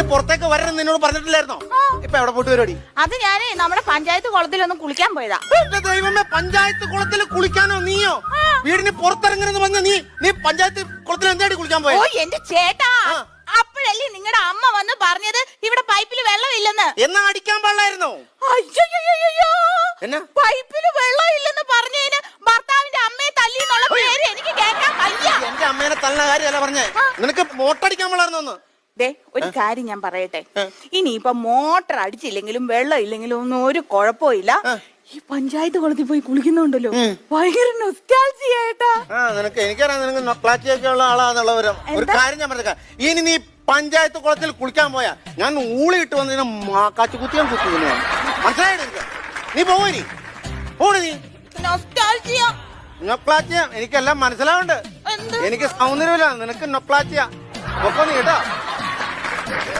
വീടിന് പുറത്തേക്ക് വരണം നിന്നോട് പറഞ്ഞിട്ടില്ലായിരുന്നോ? ഇപ്പൊ എവിടെ പോയിട്ട് പരിപാടി അത് ഞാനേ നമ്മുടെ പഞ്ചായത്ത് കുളത്തിലൊന്നും കുളിക്കാൻ പോയതാ. എന്റെ ദൈവമേ പഞ്ചായത്ത് കുളത്തിൽ കുളിക്കാനോ നീയോ? വീടിന് പുറത്തിറങ്ങണെന്ന് പറഞ്ഞ നീ നീ പഞ്ചായത്ത് കുളത്തിൽ എന്തായിട്ട് കുളിക്കാൻ ഓ എന്റെ ചേട്ടാ. അപ്പോഴല്ലേ നിങ്ങളുടെ അമ്മ വന്ന് പറഞ്ഞത് ഇവിടെ പൈപ്പിൽ വെള്ളമില്ലെന്ന്? എന്നാ അടിക്കാൻ പാടില്ലായിരുന്നോ? പൈപ്പിൽ വെള്ളമില്ലെന്ന് പറഞ്ഞതിന് ഭർത്താവിന്റെ അമ്മയെ തല്ലി എന്നുള്ള പേര് എനിക്ക് കേൾക്കാൻ വയ്യ. എന്റെ അമ്മേനെ തള്ള കാര്യമല്ല പറഞ്ഞേ. നിനക്ക് മോട്ടടിക്കാൻ പാടില്ലായിരുന്നോ ദേ ഒരു കാര്യം ഞാൻ പറയട്ടെ. ഇനിയിപ്പൊ മോട്ടർ അടിച്ചില്ലെങ്കിലും വെള്ളം ഇല്ലെങ്കിലും ഒന്നും ഒരു കുഴപ്പമില്ല ഈ പഞ്ചായത്ത് കുളത്തിൽ പോയി കുളിക്കുന്നുണ്ടല്ലോ. ഭയങ്കര നൊസ്റ്റാൾജിയായിട്ടാ നിനക്ക് എനിക്കറിയാം നിനക്ക് നൊക്ലാച്ചിയൊക്കെ ഉള്ള ആളാന്നുള്ള ഒരു കാര്യം ഞാൻ പറഞ്ഞേക്കാം. ഇനി നീ പഞ്ചായത്ത് കുളത്തിൽ കുളിക്കാൻ പോയാ ഞാൻ ഊളി ഇട്ട് വന്നതിന് കാച്ചു കുത്തിയാൻ കുത്തി മനസ്സിലായിട്ട് നീ നീ. പോണി എനിക്കെല്ലാം മനസ്സിലാവുണ്ട് എനിക്ക് സൗന്ദര്യമില്ല. നിനക്ക് നൊക്ലാച്ചിയ ഒപ്പം നീ കേട്ടോ.